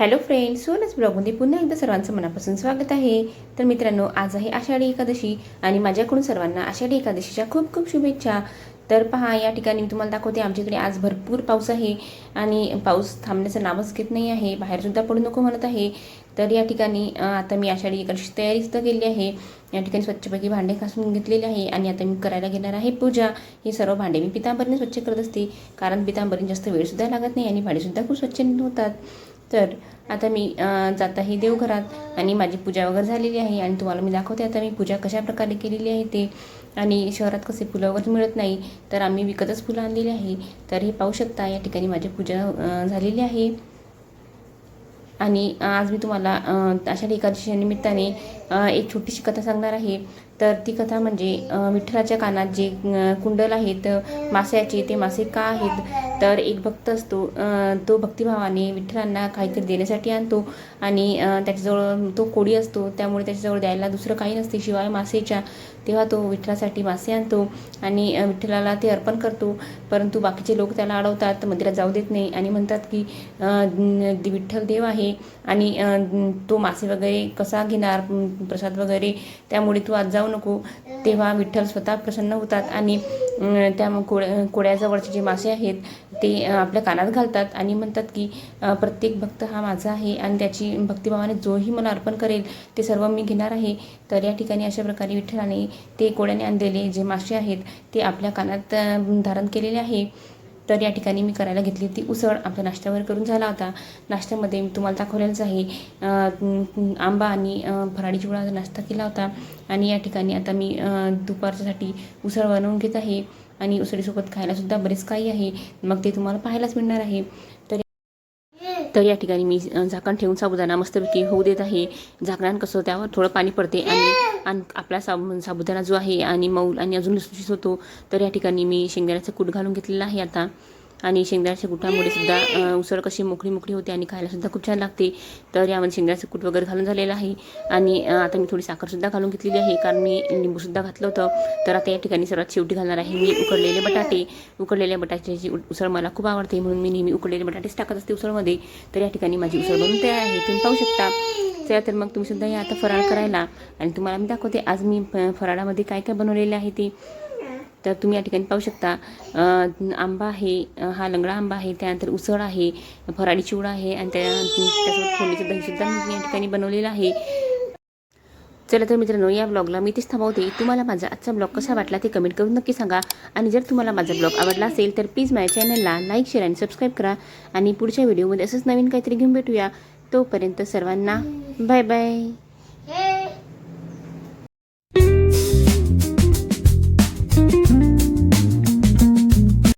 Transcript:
Hello friends सोनच ब्लॉगमध्ये पुन्हा एकदा सर्वांचं मनापासून स्वागत आहे. तर मित्रांनो आज आहे आषाढी एकादशी आणि माझ्याकडून सर्वांना आषाढी एकादशीच्या खूप खूप शुभेच्छा. तर पहा या ठिकाणी मी तुम्हाला दाखवते आमच्याकडे आज भरपूर पाऊस आहे आणि पाऊस थांबण्याचं नावच घेत नाही आहे. बाहेरसुद्धा पडू नको म्हणत आहे. तर या ठिकाणी आता मी आषाढी एकादशी तयारीसुद्धा केली आहे. या ठिकाणी स्वच्छपैकी भांडे घासून घेतलेले आहे आणि आता मी करायला घेणार आहे पूजा. हे सर्व भांडे मी पितांबरीने स्वच्छ करत असते. कारण पितांबरीने जास्त वेळसुद्धा लागत नाही आणि भांडेसुद्धा खूप स्वच्छ होतात. तर आता मी जात आहे देवघरात आणि माझी पूजा वगैरे झालेली आहे आणि तुम्हाला मी दाखवते आता मी पूजा कशा प्रकारे केलेली आहे ते. आणि शहरात कसे फुलं वगैरे मिळत नाही तर आम्ही विकतच फुलं आणलेली आहे. तर हे पाहू शकता या ठिकाणी माझी पूजा झालेली आहे. आणि आज मी तुम्हाला अशा आषाढी निमित्ताने एक छोटीशी कथा सांगणार आहे. तर ती कथा म्हणजे विठ्ठलाच्या कानात जे कुंडल आहेत मास्याचे ते मासे का आहेत? तर एक भक्त असतो तो भक्तिभावाने विठ्ठलांना काहीतरी देण्यासाठी आणतो आणि त्याच्याजवळ तो कोडी असतो. त्यामुळे त्याच्याजवळ द्यायला दुसरं काही नसते. शिवाय मासेच्या तेव्हा तो विठ्ठलासाठी मासे आणतो आणि विठ्ठलाला ते अर्पण करतो. परंतु बाकीचे लोक त्याला अडवतात मंदिरात जाऊ देत नाही आणि म्हणतात की विठ्ठल देव आहे आणि तो मासे वगैरे कसा घेणार? प्रसाद वगैरे त्यामुळे तू आज जाऊ नको. तेव्हा विठ्ठल स्वतः प्रसन्न होतात आणि त्या कोळ्या कोळ्याजवळचे जे मासे आहेत ते आपल्या कानात घालतात आणि म्हणतात की प्रत्येक भक्त हा माझा आहे आणि त्याची भक्तिभावाने जोही मला अर्पण करेल ते सर्व मी घेणार आहे. तर या ठिकाणी अशा प्रकारे विठ्ठलाने ते कोळ्याने आणलेले जे मासे आहेत ते आपल्या कानात धारण केलेले आहे. तर या ठिकाणी मी करायला घेतली होती. उसळ आपल्या नाश्त्यावर करून झाला होता. नाश्त्यामध्ये मी तुम्हाला दाखवलेलंच आहे. आंबा आणि फराडी फराळी नाश्ता केला होता. आणि या ठिकाणी आता मी दुपारच्यासाठी उसळ बनवून घेत आहे. आणि उसळीसोबत खायलासुद्धा बरेच काही आहे. मग ते तुम्हाला पाहायलाच मिळणार आहे. तर तर या ठिकाणी मी झाकण ठेवून साबुदाणा मस्तपैकी होऊ देत आहे. झाकणान कसं त्यावर थोडं पाणी पडते आणि आणि आपला साब साबुदाणा जो आहे आणि मौल आणि अजून लसूण होतो तर या ठिकाणी मी शेंगदाण्याचं कूट घालून घेतलेलं आहे आता. आणि शेंगदाण्याचे कुटामुळे सुद्धा उसळ कशी मोकळी मोकळी होते आणि खायलासुद्धा खूप छान लागते. तर यामध्ये शेंगदाण्याचं कूट वगैरे घालून झालेलं आहे. आणि आता मी थोडी साखरसुद्धा घालून घेतलेली आहे. कारण मी लिंबूसुद्धा घातलं होतं. तर आता या ठिकाणी सर्वात शेवटी घालणार आहे मी उकडलेले बटाटे. उकडलेल्या बटाट्याची उ- उसळ मला खूप आवडते. म्हणून मी नेहमी उकडलेले बटाटेच टाकत असते उसळमध्ये. तर या ठिकाणी माझी उसळ बनून तयार आहे. तुम्ही पाहू शकता. चला तर मग तुम्ही सुद्धा या आता फराळ करायला. आणि तुम्हाला मी दाखवते. आज मी फराळामध्ये काय काय बनवलेले आहे ते. तर तुम्ही या ठिकाणी पाहू शकता आंबा आहे हा लंगडा आंबा आहे त्यानंतर उसळ आहे फराळी चिवडा आहे आणि त्या त्यासोबत फोडणीचं दहीसुद्धा मी या ठिकाणी बनवलेलं आहे. चला तर मित्रांनो या ब्लॉगला मी तेच थांबवते. तुम्हाला माझा आजचा ब्लॉग कसा वाटला ते कमेंट करून नक्की सांगा. आणि जर तुम्हाला माझा ब्लॉग आवडला असेल तर प्लीज माझ्या चॅनलला लाईक शेअर आणि सबस्क्राईब करा. आणि पुढच्या व्हिडिओमध्ये असंच नवीन काहीतरी घेऊन भेटूया. तोपर्यंत सर्वांना बाय बाय